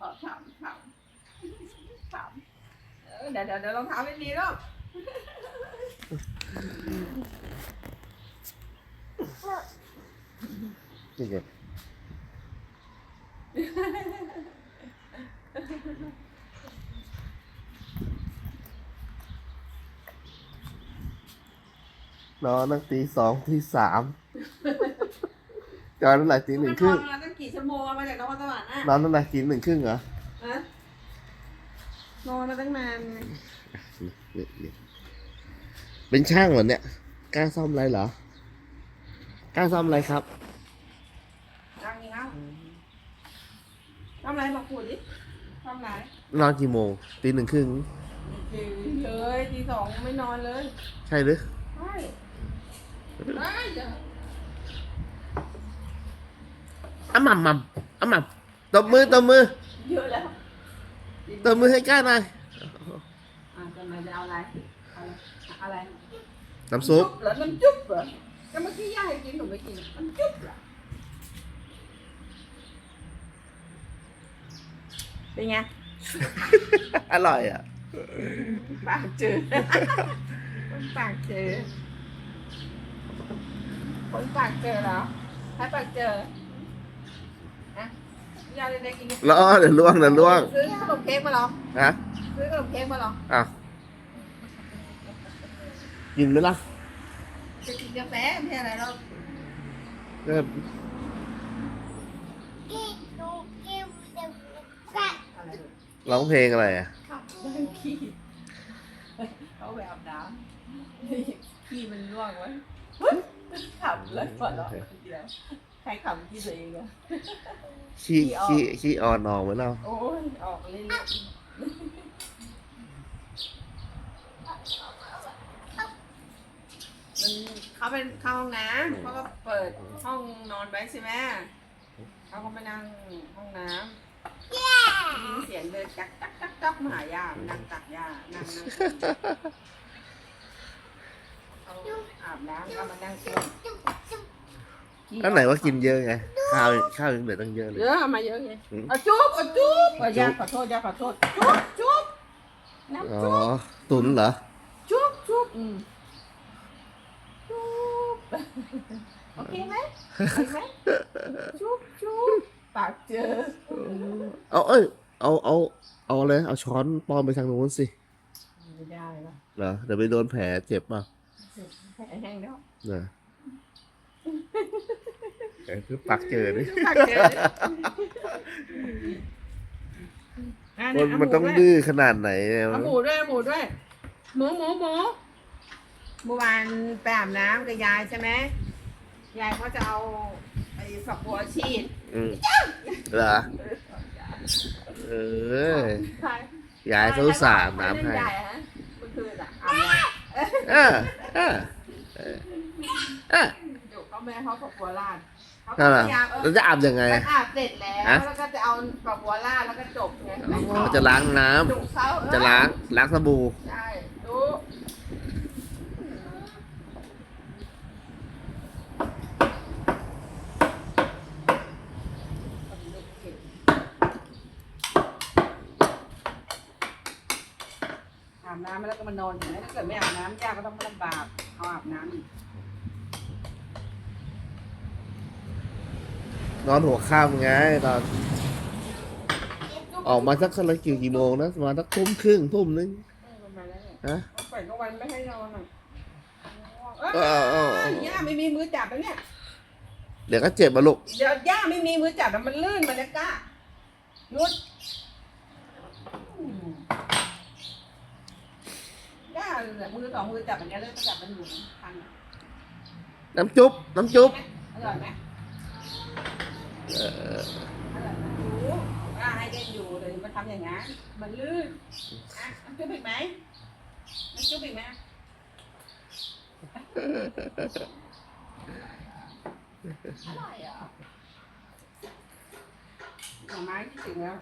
ขอถามถามถามเออเดี๋ยวเดี๋ยวเดี๋ยวรองเท้าไม่มีหรอกนี่ไงนอนตั้งตีสองตีสามจอนตั้งแต่ตีหนึ่งครึ่งนอนมาตั้ง กี่ชั่วโมงอะมาจากนครสวรรค์อะนอนตั้งแต่ตีหนึ่งครึ่งเหรอฮะนอนมาตั้งนานนี่นี่เป็นช่างเหรอเนี่ยกล้าซ่อมอะไรเหรอกล้าซ่อมอะไรครับจังนี้ครับทำไรบอกพูดดิทำไรนอนกี่โมงตีหนึ่งครึ่งตื่นเลยทีสองไม่นอนเลย ใช่หรือใช่ได้จ้ะ อะหม่ำหม่ำอะหม่ำตบมือตบมือเยอะแล้วตบมือให้กล้าหน่อยอะจะมาจะเอาอะไรเอาอะไรน้ำซุปเหรอมันจุ๊บเหรอก็เมื่อกี้ย่าให้กินหนูไม่กินมันจุ๊บเหรอเป็นไงอร่อยอะปากเจอคนปากเจอคนปากเจอเหรอให้ปากเจอนะ ยาเล็กๆกินแล้วเดี๋ยวล่วงเดี๋ยวล่วงซื้อขนมเค้กมาเหรอ ฮะซื้อขนมเค้กมาเหรอ อ้าวกินไหมล่ะจะกินกาแฟไม่ใช่อะไรหรอกก็อะไรหรอกร้องเพลงอะไรอะขับได้ขี้เขาไปอาบน้ำขี้มันร่วงไว้ขับเลยก่อนเหรอเดี๋ยว ใครขับขี้ตัวเองอะ ขี้ขี้ขี้ออก ขี้ออนออกไหมเราโอ้ยออกเรื่อยๆมันเขาเป็นเข้าห้องน้ำเขาก็เปิดห้องนอนไว้ใช่ไหมเขาก็มานั่งห้องน้ำได้ยินเสียงเดินจักจักจักจักมาหาย่ามานั่งตักย่านั่งนั่งเขาอาบน้ำก็มานั่งช่วย ก็ไหนว่ากินเยอะไง ข้าวข้าวยังเหลือตั้งเยอะเลย เยอะเอามาเยอะไงอืมเอาจุ๊บเอาจุ๊บเอาย่าขอโทษย่าขอโทษจุ๊บจุ๊บน้ำอ๋อ จุ๊บตุนเหรอ จุ๊บจุ๊บอืมจุ๊บโอเคไหมโอเคไหมจุ๊บจุ๊บปากเจอเอาเอ้ย เอาเอาเอาเลย เอาช้อนปอนไปทางโน้นสิ ไม่ได้หรอกเหรอ เดี๋ยวไปโดนแผลเจ็บป่ะแห้งแล้วเนะ เอ้ยคือปักเจอดิปากเจอ อะมันเามันต้องหด้วยดื้อขนาดไหนเนี่ยเอาหมูด้วยเอาหมูด้วย หมูหมูหมูเมื่อวานไปอาบน้ำกับยายใช่ไหมยายเขาจะเอาไอ้ฝักบัวฉีดอืมเหรอเออใช่ยายเขาอุตสาห์น้ำให้ใหญ่ฮะเมื่อคืนอะอาบน้เออเออเออเออำอยู่เขาแม่เขาฝักบัวลาดเขา นั่นพแหละยายามเอแล้อวจะอาบยังไง มันอาบเสร็จแล้ว ฮะ แล้วก็จะเอาฝักบัวลาดแล้วก็จบไงอ๋อจะล้างน้ำจุกเขาเออจะล้างล้างสบู่ใช่ดูอาบน้ำแล้วก็มานอนอย่างนี้ถ้าเกิดไม่อาบน้ำยากก็ต้องลำบากเอาอาบน้ำอีก นอนหัวข้ามไงตอน ออกมาสักสักกี่กี่โมงนะประมาณสักทุ่มครึ่งทุ่มนึงเออประมาณนั้นแหละนะเอาปล่อยกลางวันไม่ให้นอนอะเออเออเออย่าไม่มีมือจับแล้วเนี่ยเดี๋ยวก็เจ็บมาลูกเดี๋ยวย่าไม่มีมือจับแล้วมันลื่นมันจะกล้านุดอืมย่าเนี่ยมือสองมือจับมันจะเลื่อนจับมันอยู่พันอะน้ำจุ๊บน้ำจุ๊บอร่อยไหม เอออร่อยไหมรู้ย่าให้เล่นอยู่เดี๋ยวมาทำอย่างนั้นมันลื่นอะน้ำจุ๊บอีกไหมน้ำจุ๊บอีกไหมอร่อยอะหน่อไม้คิดถึงแล้ว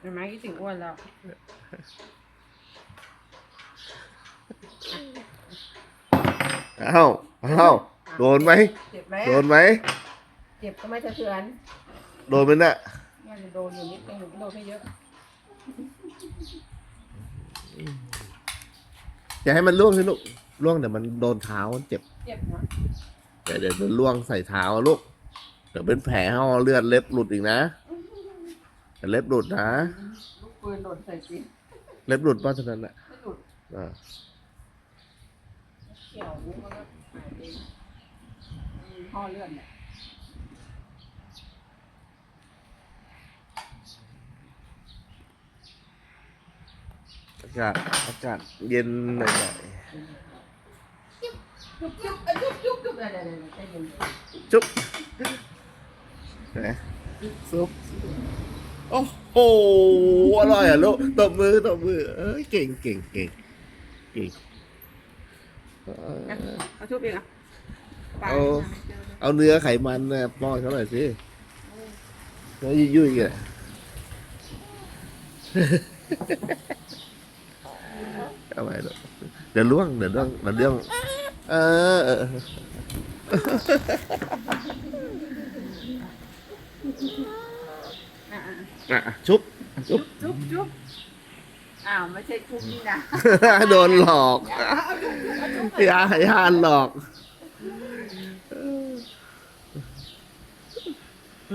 หน่อไม้คิดถึงอ้วนแล้วเอ้าเอ้า โดนไหมเจ็บไหมโดนไหมเจ็บก็ไม่สะเทือนโดนมันน่ะมันจะโดนอยู่นิดนึงหนูก็โดนไม่เยอะอย่าให้มันล่วงสิลูกล่วงเดี๋ยวมันโดนเท้ามันเจ็บเจ็บนะเดี๋ยวเดี๋ยวมันล่วงใส่เท้าลูกเดี๋ยวเป็นแผลให้เลือดเล็บหลุดอีกนะเดี๋ยวเล็บหลุดนะ ลูกปืนโดนใส่จริงเล็บหลุดป้าเท่านั้นแหละไม่หลุดอ่า เขียวมันก็หายเอ งอืมห่อเลือดเนี่ยอากาศอากาศเย็นหน่อยจุ๊บจุ๊บเอ้ยจุ๊บจุ๊บจุ๊บอะไรอะไรอะไรใจเย็นๆจุ๊บนะซุปโอ้โหอร่อยอะลูกตบมือตบมือเอ้ยเก่งเก่งเก่งเก่งเออเอาชุบอีกอะ เอาเอาเนื้อไขมันนะป้อนเขาหน่อยสิเนื้อยุ่ยๆกันเอาไว้ลูกเดี๋ยวล่วงเดี๋ยวล่วงเดี๋ยวล่วงเออเอออะอะอะชุบชุบจุ๊บจุ๊บอ้าวไม่ใช่ชุบนี่นะโดนหลอกเอาจุ๊บจุ๊บเอาจุ๊บยายานหลอก หมู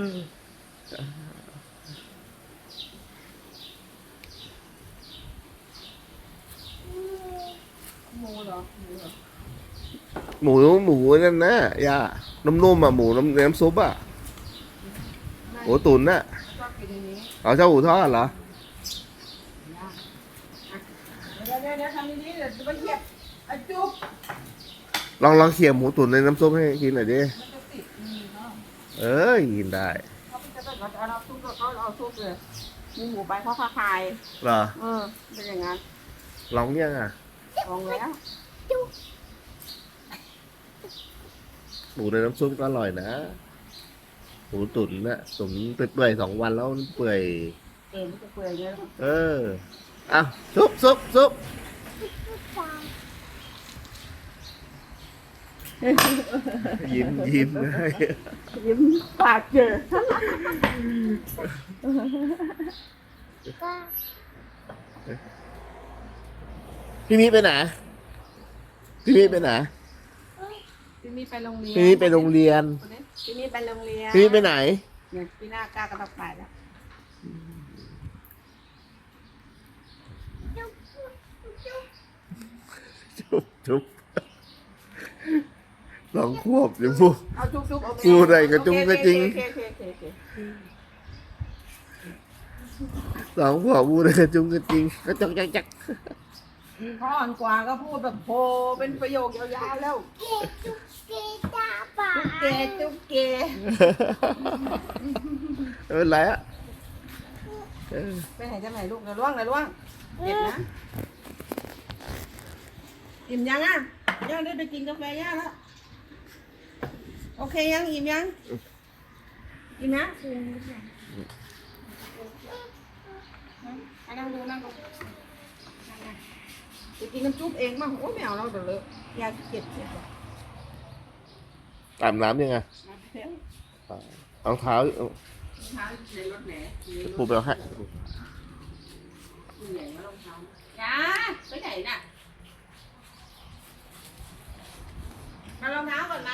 เหรอหมูเหรอหมูหมูนั่นนะยานุ่มๆอะหมูน้ำน้ำซุปอะไม่หมูตุ๋นน่ะชอบกินอันนี้เอาเจ้าหูทอดเหรอเดี๋ยวเดี๋ยวเดี๋ยวทำนี้เดี๋ยวจะไปเหยียบอะจุ๊บลองลองเขี่ยหมูตุ๋นในน้ำซุปให้กินหน่อยดิมันจะติดมือเนาะ เอ้ยกินได้เขาจะเป็นเราเอาซุปเราเอาซุปเลยมีหมูไปเขาคาคายเหรอเออเป็นอย่างนั้นลองยังอะลองแล้วหมูในน้ำซุปก็อร่อยนะหมูตุ๋นน่ะตุ๋นเปื่อยๆสองวันแล้วมันเปื่อยเอ็นมันจะเปื่อยเยอะเออเอาซุปซุปซุป ยิ้มยิ้มนะยิ้มปากเจอพี่มีไปไหน พี่มีไปไหน พี่มีไปโรงเรียน พี่มีไปโรงเรียน พี่มีไปโรงเรียน พี่มีไปไหนเนี่ยพี่หน้ากล้าก็ต้องไปแล้วจุ๊บจุ๊บ สองขวบอยู่พูดเอาจุ๊บจุ๊บเอาปพูดอะไรกระจุงกระจิงโอเคโอเคโอเคโอเคสองขวบพูดอะไรกระจุงกระจิงกระจกจักจักพ่ออ่อนกว่าก็พูดแบบโพเป็นประโยคยาวๆแล้วจุ๊บเกจุ๊บเกไม่เป็นไรอะเออไปไหนจะไหนลูกเดี๋ยวล่วงเดี๋ยวล่วงเจ็บนะอิ่มยังอะย่าได้ไปกินกาแฟย่าแล้ว โอเคยังอิ่มยังอิ่มนะนั่งดูนั่งดูจะกินน้ำจุ๊บเองมั้งโอ้แมวเอาเดือดเลยยาเก็บเก็บอาบน้ำยังไงเอาเท้าปูไปเอาให้จ้าไปไหนน่ะมอารองเท้าก่อนไหม